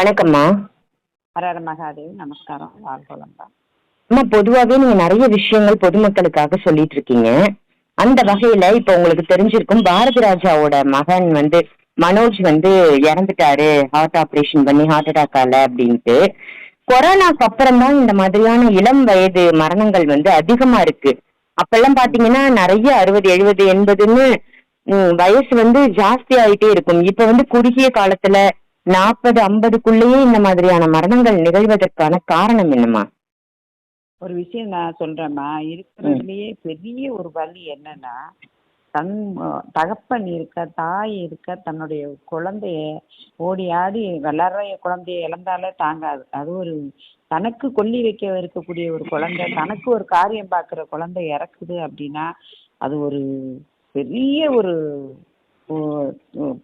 வணக்கம்மா. ஹரஹர மகாதேவ் நமஸ்காரம் வாழ்கோளம்பா அம்மா பொதுவாகவே நீங்க நிறைய விஷயங்கள் பொதுமக்களுக்காக சொல்லிட்டு இருக்கீங்க அந்த வகையில இப்ப உங்களுக்கு தெரிஞ்சிருக்கும் பாரதி ராஜாவோட மகன் வந்து மனோஜ் வந்து இறந்துட்டாரு. ஹார்ட் ஆபரேஷன் பண்ணி ஹார்ட் அட்டாக்கால அப்படின்ட்டு. கொரோனாக்கு அப்புறம் தான் இந்த மாதிரியான இளம் வயது மரணங்கள் வந்து அதிகமா இருக்கு. அப்பெல்லாம் பாத்தீங்கன்னா நிறைய அறுபது எழுபது எண்பதுன்னு வயசு வந்து ஜாஸ்தி ஆயிட்டே இருக்கும். இப்ப வந்து குறுகிய காலத்துல நாற்பது ஐம்பதுக்குள்ளேயே இந்த மாதிரியான மரணங்கள் நிகழ்வதற்கான காரணம் என்னமா ஒரு விஷயம் நான் சொல்றேம்மா. இருக்கிறதுலயே பெரிய ஒரு வலி என்னன்னா தன் தகப்பன் இருக்க தாய் இருக்க தன்னுடைய குழந்தைய ஓடி ஆடி வளர்ற குழந்தைய இழந்தாலே தாங்காது. அது ஒரு தனக்கு கொல்லி வைக்க இருக்கக்கூடிய ஒரு குழந்தை தனக்கு ஒரு காரியம் பார்க்குற குழந்தை இறக்குது அப்படின்னா அது ஒரு பெரிய ஒரு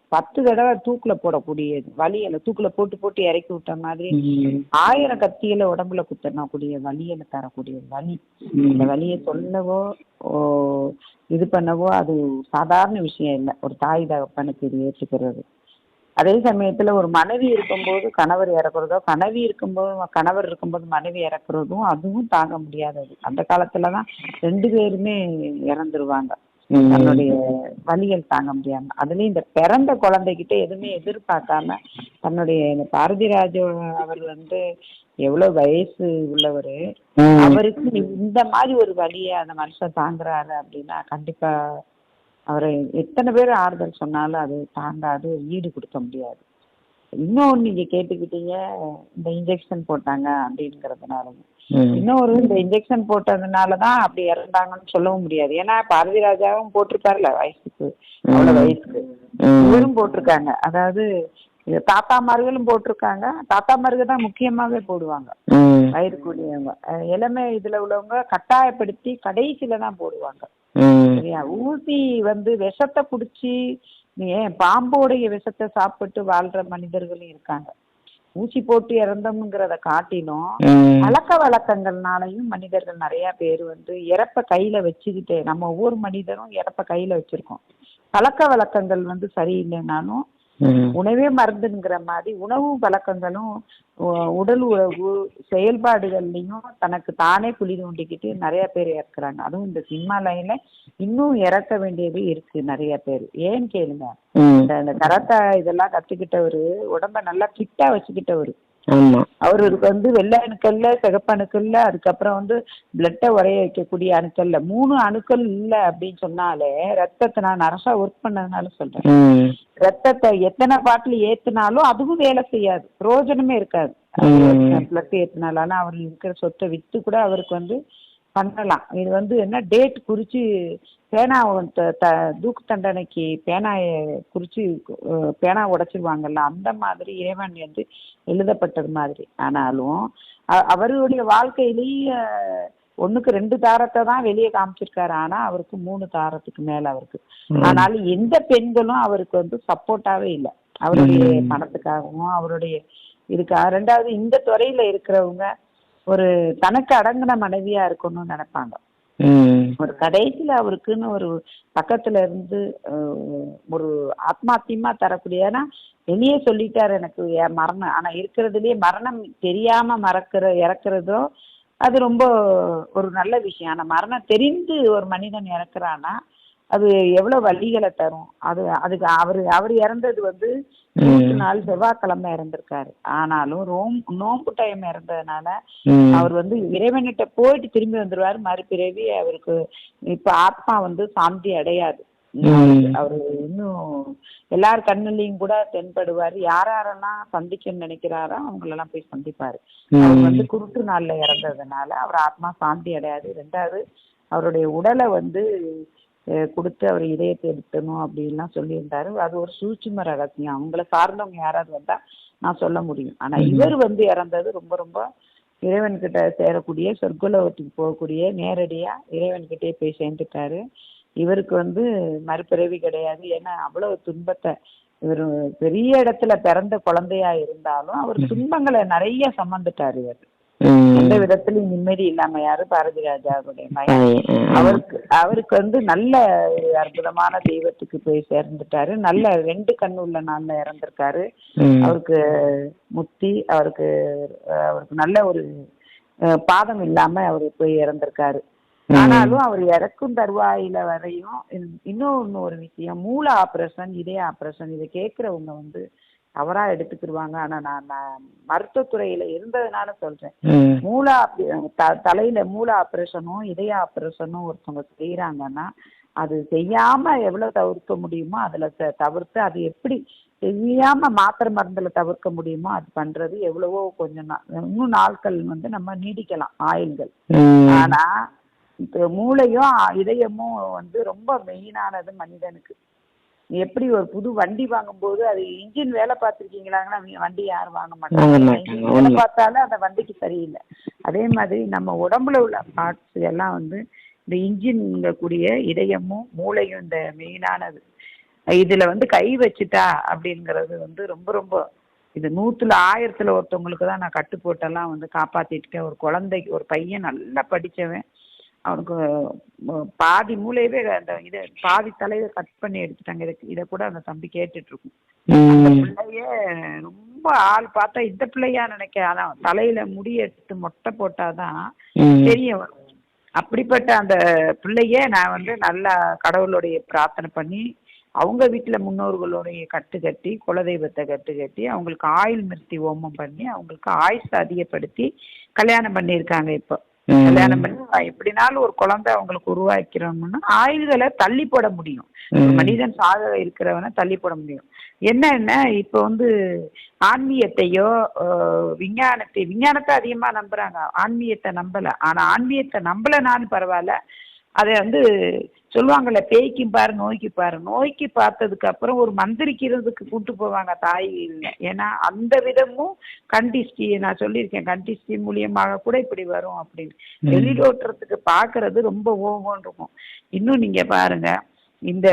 பத்து தடவை தூக்குல போடக்கூடியது. வலியில தூக்குல போட்டு போட்டு இறக்கி விட்ட மாதிரி ஆயிரம் கத்தியில உடம்புல குத்தனக்கூடிய வலியில தரக்கூடிய வலி. இந்த வலியை சொல்லவோ ஓ, இது பண்ணவோ அது சாதாரண விஷயம் இல்லை. ஒரு தாய் தகப்பனுக்கு இது ஏற்றுக்கிறது. அதே சமயத்துல ஒரு மனைவி இருக்கும்போது கணவர் இறக்குறதோ கனவி இருக்கும்போது கணவர் இருக்கும்போது மனைவி இறக்குறதும் அதுவும் தாங்க முடியாதது. அந்த காலத்துலதான் ரெண்டு பேருமே இறந்துருவாங்க. தன்னுடைய வலிகள் தாங்க முடியாம. அதுலயும் இந்த பிறந்த குழந்தைகிட்ட எதுவுமே எதிர்பார்க்காம தன்னுடைய இந்த பாரதிராஜ அவர் வந்து எவ்வளவு வயசு உள்ளவரு. அவருக்கு இந்த மாதிரி ஒரு வலியை அந்த மனுஷன் தாங்குறாரு அப்படின்னா கண்டிப்பா அவரை எத்தனை பேர் ஆறுதல் சொன்னாலும் அது தாங்காது ஈடு கொடுக்க முடியாது. இன்னொன்னு நீங்க கேட்டுக்கிட்டீங்க இந்த இன்ஜெக்ஷன் போட்டாங்க அப்படிங்கிறதுனால இன்னொரு இந்த இன்ஜெக்ஷன் போட்டதுனால தான் அப்படி இறந்தாங்கன்னு சொல்லவும் முடியாது. ஏன்னா பாரதி ராஜாவும் போட்டிருக்காருல்ல வயசுக்கு. அவ்வளவு வயசுக்கு. இவரும் போட்டிருக்காங்க. அதாவது இது தாத்தாமார்களும் போட்டிருக்காங்க. தாத்தாமாருக்கு தான் முக்கியமாவே போடுவாங்க. வயிறு கூடியவங்க இளமை இதுல உள்ளவங்க கட்டாயப்படுத்தி கடைசியில தான் போடுவாங்க சரியா? ஊசி வந்து விஷத்தை புடிச்சு ஏன் பாம்போடைய விஷத்தை சாப்பிட்டு வாழ்ற மனிதர்களும் இருக்காங்க. ஊசி போட்டு இறந்தோம்ங்கிறத காட்டிலும் பழக்க வழக்கங்கள்னாலையும் மனிதர்கள் நிறைய பேர் வந்து இறப்ப கையில வச்சுக்கிட்டு நம்ம ஒவ்வொரு மனிதரும் இறப்ப கையில வச்சிருக்கோம். பழக்க வழக்கங்கள் வந்து சரியில்லைனாலும் உணவே மருந்துங்கிற மாதிரி உணவு பழக்கங்களும் உடல் உறவு செயல்பாடுகள்லையும் தனக்கு தானே குழி தோண்டிக்கிட்டு நிறைய பேர் இறக்குறாங்க. அதுவும் இந்த சினிமா லைன்ல இன்னும் இறக்க வேண்டியது இருக்கு நிறைய பேர். ஏன்னு கேளுங்க. இந்த கராத்தா இதெல்லாம் கத்துக்கிட்டவரு உடம்ப நல்லா ஃபிட்டா வச்சுக்கிட்டவரு. அவருக்கு வந்து வெள்ளை அணுக்கள்ல சிகப்பு அணுக்கள்ல அதுக்கப்புறம் வந்து பிளட்டை உரைய வைக்கக்கூடிய அணுக்கள்ல மூணு அணுக்கள் இல்ல அப்படின்னு சொன்னாலே ரத்தத்தை நான் நரசா ஒர்க் பண்ணதுனால சொல்றேன். ரத்தத்தை எத்தனை பாட்டில் ஏத்துனாலும் அதுவும் வேலை செய்யாது. பிரயோஜனமே இருக்காது. பிளட் ஏத்துனாலும். ஆனா அவர் இருக்கிற சொத்தை வித்து கூட அவருக்கு வந்து பண்ணலாம். இது வந்து என்ன டேட் குறிச்சு பேனா தூக்கு தண்டனைக்கு பேனாயை குறிச்சு அஹ், பேனா உடைச்சிருவாங்கல்ல அந்த மாதிரி இறைவன் வந்து எழுதப்பட்டது மாதிரி. ஆனாலும் அவருடைய வாழ்க்கையிலேயே ஒண்ணுக்கு ரெண்டு தாரத்தை தான் வெளியே காமிச்சிருக்காரு. ஆனா அவருக்கு மூணு தாரத்துக்கு மேல அவருக்கு. ஆனாலும் எந்த பெண்களும் அவருக்கு வந்து சப்போர்ட்டாவே இல்லை. அவருடைய பணத்துக்காகவும் அவருடைய இதுக்காக. ரெண்டாவது இந்த துறையில இருக்கிறவங்க ஒரு தனக்கு அடங்கின மனைவியா இருக்கணும்னு நினைப்பாங்க. ஒரு கடைசியில அவருக்குன்னு ஒரு பக்கத்துல இருந்து ஒரு ஆத்மார்த்தியமா தரக்கூடிய ஏன்னா வெளியே சொல்லிட்டாரு எனக்கு என் மரணம். ஆனா இருக்கிறதுலயே மரணம் தெரியாம மறக்கிற இறக்குறதோ அது ரொம்ப ஒரு நல்ல விஷயம். ஆனா மரணம் தெரிந்து ஒரு மனிதன் இறக்குறான்னா அது எவ்வளவு வலிகளை தரும்? அது அதுக்கு அவரு அவர் இறந்தது வந்து நாள் செவ்வாய்க்கிழமை இறந்திருக்காரு. ஆனாலும் ரோம் நோம்பு டைம் இறந்ததுனால அவர் வந்து இறைவன்கிட்ட போயிட்டு திரும்பி வந்துருவாரு. மறுபிறவி அவருக்கு இப்ப ஆத்மா வந்து சாந்தி அடையாது. அவரு இன்னும் எல்லார் கண்ணுலயும் கூட தென்படுவாரு. யார் யாரெல்லாம் சந்திக்கணும்னு நினைக்கிறாரோ அவங்களெல்லாம் போய் சந்திப்பாரு. அவர் வந்து குருட்டு நாள்ல இறந்ததுனால அவர் ஆத்மா சாந்தி அடையாது. ரெண்டாவது அவருடைய உடலை வந்து கொடுத்து அவர் இதயத்தை எடுக்கணும் அப்படின்லாம் சொல்லியிருந்தாரு. அது ஒரு சூட்சும ரகசியம். அவங்கள சார்ந்தவங்க யாராவது வந்தா நான் சொல்ல முடியும். ஆனா இவர் வந்து இறந்தது ரொம்ப ரொம்ப இறைவன்கிட்ட சேரக்கூடிய சொர்க்குலகத்துக்கு போகக்கூடிய நேரடியா இறைவன்கிட்டயே போய் சேர்ந்துட்டாரு. இவருக்கு வந்து மறுபிறவி கிடையாது. ஏன்னா அவ்வளவு துன்பத்தை இவர் பெரிய இடத்துல பிறந்த குழந்தையா இருந்தாலும் அவர் துன்பங்களை நிறைய சம்மந்துட்டாரு இவர். எந்த விதத்திலயும் நிம்மதி இல்லாம யாரு பாரதி ராஜாவுடைய மகன். அவருக்கு அவருக்கு வந்து நல்ல ஒரு அற்புதமான தெய்வத்துக்கு போய் சேர்ந்துட்டாரு நல்ல ரெண்டு கண்ணு உள்ள நாள்ல இறந்திருக்காரு. அவருக்கு முத்தி அவருக்கு அவருக்கு நல்ல ஒரு பாதம் இல்லாம அவர் போய் இறந்திருக்காரு. ஆனாலும் அவர் இறக்கும் தருவாயில வரையும் இன்- இன்னொன்னு ஒரு விஷயம் மூல ஆபரேஷன் இதய ஆபரேஷன் இதை கேட்கறவங்க வந்து தவறா எடுத்துக்கிடுவாங்க ஆனா நான் மருத்துவத்துறையில இருந்ததுனால சொல்றேன் ம். மூல ஆப்- த- தலையில மூல ஆபரேஷனும் இதய ஆபரேஷனும் ஒருத்தவங்க செய்யறாங்கன்னா அது செய்யாம எவ்வளவு தவிர்க்க முடியுமோ அதுல தவிர்த்து அது எப்படி செய்யாம மாத்திரை மருந்துல தவிர்க்க முடியுமோ அது பண்றது எவ்வளவோ கொஞ்சம் இன்னும் நாட்கள் வந்து நம்ம நீடிக்கலாம் ஆயுள்கள் ம். ஆனா மூளையும் இதயமும் வந்து ரொம்ப மெயினானது மனிதனுக்கு எப்படி ஒரு புது வண்டி வாங்கும்போது அது இன்ஜின் வேலை பார்த்துருக்கீங்களாங்கன்னா வண்டி யாரும் வாங்க மாட்டாங்க. வேலை. பார்த்தாலும் அந்த வண்டிக்கு சரியில்லை. அதே மாதிரி நம்ம உடம்புல உள்ள பார்ட்ஸ் எல்லாம் வந்து இந்த இன்ஜின் கூடிய இதயமும் மூளையும் இந்த மெயினானது. இதுல வந்து கை வச்சுட்டா அப்படிங்கிறது வந்து ரொம்ப ரொம்ப இது நூத்துல ஆயிரத்துல ஒருத்தவங்களுக்கு தான் நான் கட்டு போட்டெல்லாம் வந்து காப்பாத்திருக்கேன் ஒரு குழந்தைக்கு ஒரு பையன் நல்லா படிச்சவன். அவனுக்கு பாதி மூளையவே அந்த இதை பாதி தலையை கட் பண்ணி எடுத்துட்டாங்க இதை இதை கூட அந்த தம்பி கேட்டுட்டு இருக்கும் அந்த. பிள்ளையே ரொம்ப ஆள் பார்த்தா இந்த பிள்ளையா நினைக்க ஆனா தலையில முடி எடுத்து மொட்டை போட்டாதான். தெரிய வரும் அப்படிப்பட்ட அந்த பிள்ளைய நான் வந்து நல்லா கடவுளுடைய பிரார்த்தனை பண்ணி அவங்க வீட்டுல முன்னோர்களுடைய கட்டு கட்டி குலதெய்வத்தை கட்டு கட்டி அவங்களுக்கு ஆயுள் மிருத்தி ஹோமம் பண்ணி அவங்களுக்கு ஆயுசு அதிகப்படுத்தி கல்யாணம் பண்ணியிருக்காங்க இப்போ. கல்யாணம் பண்ணி எப்படினாலும் ஒரு குழந்தை அவங்களுக்கு உருவாக்கிறோம்னா ஆயுள்களை தள்ளி போட முடியும். மனிதன் சாக இருக்கிறவனை தள்ளி போட முடியும். என்னன்னா இப்போ வந்து ஆன்மீகத்தையோ விஞ்ஞானத்தை விஞ்ஞானத்தை அதிகமா நம்புறாங்க. ஆன்மீகத்தை நம்பல. ஆனா ஆன்மீகத்தை நம்பலனாலும் பரவாயில்ல. அதை வந்து சொல்லுவாங்கல்ல பேய்க்கும் பாரு நோய்க்கு பாரு. நோய்க்கு பார்த்ததுக்கு அப்புறம் ஒரு மந்திரிக்கிறதுக்கு கூட்டு போவாங்க தாய் ஏன்னா அந்த விதமும் கண்டிஸ்டி நான் சொல்லியிருக்கேன் கண்டிஸ்டி மூலியமாக கூட இப்படி வரும் அப்படின்னு. ம். வெளிதோற்றத்துக்கு பார்க்கிறது ரொம்ப ஓவம் இருக்கும். இன்னும் நீங்க பாருங்க இந்த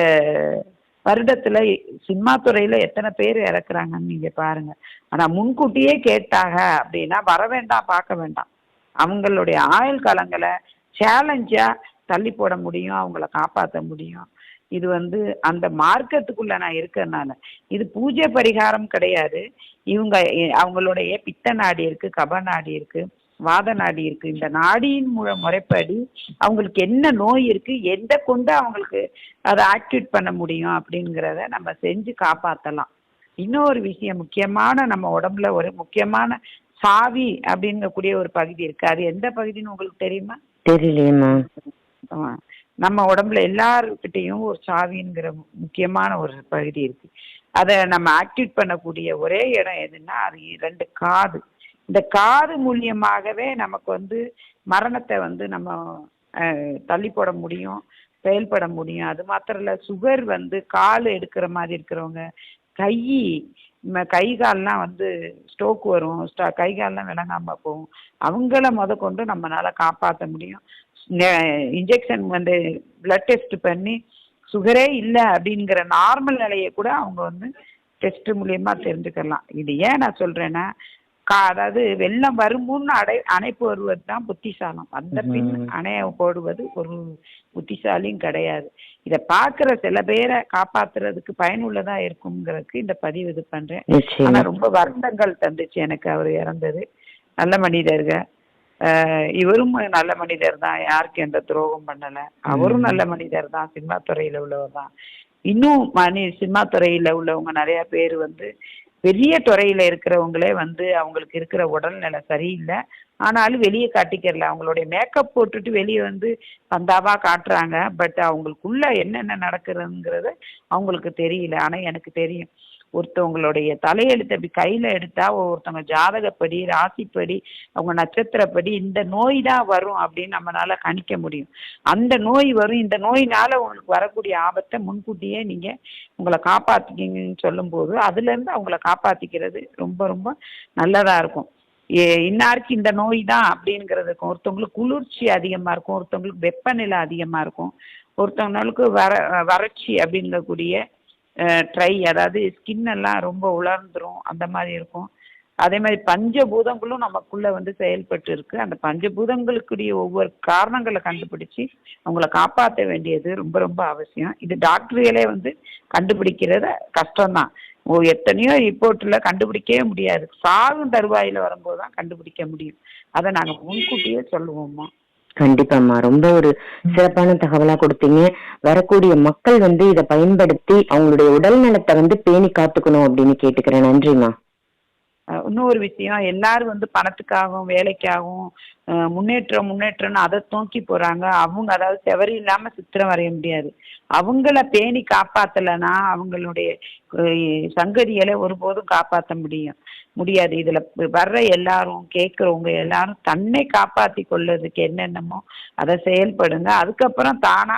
வருடத்துல சினிமா துறையில எத்தனை பேர் இறக்குறாங்கன்னு நீங்க பாருங்க. ஆனா முன்கூட்டியே கேட்டாங்க அப்படின்னா வர வேண்டாம் பார்க்க வேண்டாம். அவங்களுடைய ஆயுள் காலங்களை சேலஞ்சா தள்ளி போட முடியும் அவங்கள காப்பாற்ற முடியும். இது வந்து அந்த மார்க்கத்துக்குள்ள நான் இருக்கிறதுனால இது பூஜை பரிகாரம் கிடையாது. இவங்க அவங்களுடைய பித்த நாடி இருக்கு கப நாடி இருக்கு வாத நாடி இருக்கு. இந்த நாடியின் முறை முறைப்படி அவங்களுக்கு என்ன நோய் இருக்கு எந்த கொண்டு அவங்களுக்கு அதை ஆக்டிவேட் பண்ண முடியும் அப்படிங்கிறத நம்ம செஞ்சு காப்பாற்றலாம் இன்னொரு விஷயம் முக்கியமான நம்ம உடம்புல ஒரு முக்கியமான சாவி அப்படிங்கக்கூடிய ஒரு பகுதி இருக்கு. அது எந்த பகுதின்னு உங்களுக்கு தெரியுமா? தெரியலையம்மா. நம்ம உடம்புல எல்லாருக்கிட்டையும் ஒரு சாவிங்கிற முக்கியமான ஒரு பகுதி இருக்கு. அதை நம்ம ஆக்டிவேட் பண்ணக்கூடிய ஒரே இடம் எதுன்னா அது ரெண்டு காது. இந்த காது மூலியமாகவே நமக்கு வந்து மரணத்தை வந்து நம்ம தள்ளி போட முடியும் செயல்பட முடியும். அது மாத்திரம் இல்ல சுகர் வந்து கால் எடுக்கிற மாதிரி இருக்கிறவங்க கை கை கால்லாம் வந்து ஸ்ட்ரோக் வரும். கை கால்லாம் விளங்காம போகும். அவங்கள முத கொண்டு நம்மளால காப்பாற்ற முடியும். இன்ஜெக்ஷன் வந்து பிளட் டெஸ்ட் பண்ணி சுகரே இல்லை அப்படிங்கிற நார்மல் நிலையை கூட அவங்க வந்து டெஸ்ட் மூலியமா தெரிஞ்சுக்கலாம். இது ஏன் நான் சொல்றேன்னா அதாவது வெள்ளம் வருமுன் அடை அணைப்பு வருவது தான் புத்திசாலம். அந்த பின். அணைய போடுவது ஒரு புத்திசாலியும் கிடையாது. இதை பார்க்குற சில பேரை காப்பாத்துறதுக்கு பயனுள்ளதா இருக்குங்கிறதுக்கு இந்த பதிவு இது பண்றேன். ஆனா ரொம்ப வருத்தங்கள் தந்துச்சு எனக்கு அவர் இறந்தது. நல்ல மனிதர்க ஆஹ் இவரும் நல்ல மனிதர் தான். யாருக்கு எந்த துரோகம் பண்ணல. அவரும். நல்ல மனிதர் தான். சினிமா துறையில உள்ளவர் தான். இன்னும் மணி சினிமா துறையில உள்ளவங்க நிறைய பேர் வந்து பெரிய துறையில இருக்கிறவங்களே வந்து அவங்களுக்கு இருக்கிற உடல்நிலை சரியில்லை. ஆனாலும் வெளியே காட்டிக்கிறல. அவங்களுடைய மேக்கப் போட்டுட்டு வெளியே வந்து பந்தாவா காட்டுறாங்க. பட் அவங்களுக்குள்ள என்னென்ன நடக்குதுங்கிறது அவங்களுக்கு தெரியல. ஆனா எனக்கு தெரியும். ஒருத்தவங்களுடைய தலையெழுத்து அப்படி கையில எடுத்தா ஒருத்தவங்க ஜாதகப்படி ராசிப்படி அவங்க நட்சத்திரப்படி இந்த நோய் தான் வரும் அப்படின்னு நம்மளால கணிக்க முடியும். அந்த நோய் வரும். இந்த நோயினால உங்களுக்கு வரக்கூடிய ஆபத்தை முன்கூட்டியே நீங்க உங்களை காப்பாத்திக்கிங்கன்னு சொல்லும்போது அதுல இருந்து அவங்கள காப்பாத்திக்கிறது ரொம்ப ரொம்ப நல்லதா இருக்கும். ஏ- இன்னாருக்கு இந்த நோய் தான் அப்படிங்கிறதுக்கும் ஒருத்தவங்களுக்கு குளிர்ச்சி அதிகமா இருக்கும். ஒருத்தவங்களுக்கு வெப்பநிலை அதிகமா இருக்கும். ஒருத்தவங்களுக்கு வர வறட்சி அப்படிங்கக்கூடிய ட்ரை அதாவது ஸ்கின் எல்லாம் ரொம்ப உலர்ந்துரும் அந்த மாதிரி இருக்கும். அதே மாதிரி பஞ்சபூதங்களும் நமக்குள்ள வந்து செயல்பட்டு இருக்கு. அந்த பஞ்சபூதங்களுக்குரிய ஒவ்வொரு காரணங்களை கண்டுபிடிச்சு அவங்கள காப்பாற்ற வேண்டியது ரொம்ப ரொம்ப அவசியம். இது டாக்டர்களே வந்து கண்டுபிடிக்கிறது கஷ்டம்தான். ஓ எத்தனையோ ரிப்போர்ட்ல கண்டுபிடிக்கவே முடியாது. சாகும் தருவாயில வரும்போது தான் கண்டுபிடிக்க முடியும். அதை நாங்கள் முன்கூட்டியே சொல்லுவோம்மா. கண்டிப்பாம்மா. ரொம்ப ஒரு சிறப்பான தகவலா கொடுத்தீங்க. வரக்கூடிய மக்கள் வந்து இதை பயன்படுத்தி அவங்களுடைய உடல் நலத்தை வந்து பேணி காத்துக்கணும் அப்படின்னு கேட்டுக்கிறேன். நன்றிம்மா. இன்னொரு விஷயம். எல்லாரும் வந்து பணத்துக்காகவும் வேலைக்காகவும் அஹ் முன்னேற்றம் முன்னேற்றம்னு அதை தூக்கி போறாங்க. அவங்க அதாவது செவரி இல்லாம சித்திரம் வரைய முடியாது. அவங்கள பேணி காப்பாத்தலைன்னா அவங்களுடைய சங்கதிகளை ஒருபோதும் காப்பாற்ற முடியும். முடியாது. இதுல வர்ற எல்லாரும் கேட்கறவங்க எல்லாரும் தன்னை காப்பாத்தி கொள்றதுக்கு என்னென்னமோ அதை செயல்படுங்க. அதுக்கப்புறம் தானா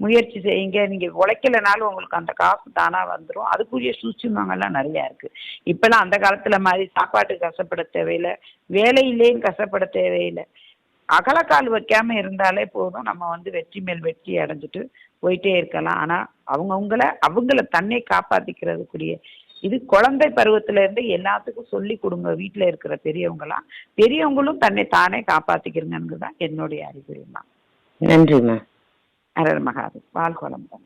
முயற்சி செய்யுங்க. நீங்க உழைக்கலனாலும் உங்களுக்கு அந்த காசு தானா வந்துடும் அதுக்குரிய சூட்சுமங்கள்லாம் நிறைய இருக்கு. இப்பெல்லாம் அந்த காலத்துல மாதிரி சாப்பாட்டுக்கு கஷ்டப்பட தேவையில்லை. வேலையிலேயும் கஷ்டப்பட தேவையில்லை. அகலக்கால் வைக்காம இருந்தாலே போதும். நம்ம வந்து வெற்றி மேல் வெற்றி அடைஞ்சிட்டு போயிட்டே இருக்கலாம். ஆனா அவங்கவுங்கள அவங்கள தன்னை காப்பாத்திக்கிறதுக்குரிய இது குழந்தை பருவத்துல இருந்து எல்லாத்துக்கும் சொல்லி கொடுங்க வீட்டுல இருக்கிற பெரியவங்களாம் பெரியவங்களும் தன்னை தானே காப்பாத்திக்கிறங்கன்னு தான் என்னுடைய அறிகுறிமா நன்றிம்மா அரர் மகாது வாழ் குழம்பம்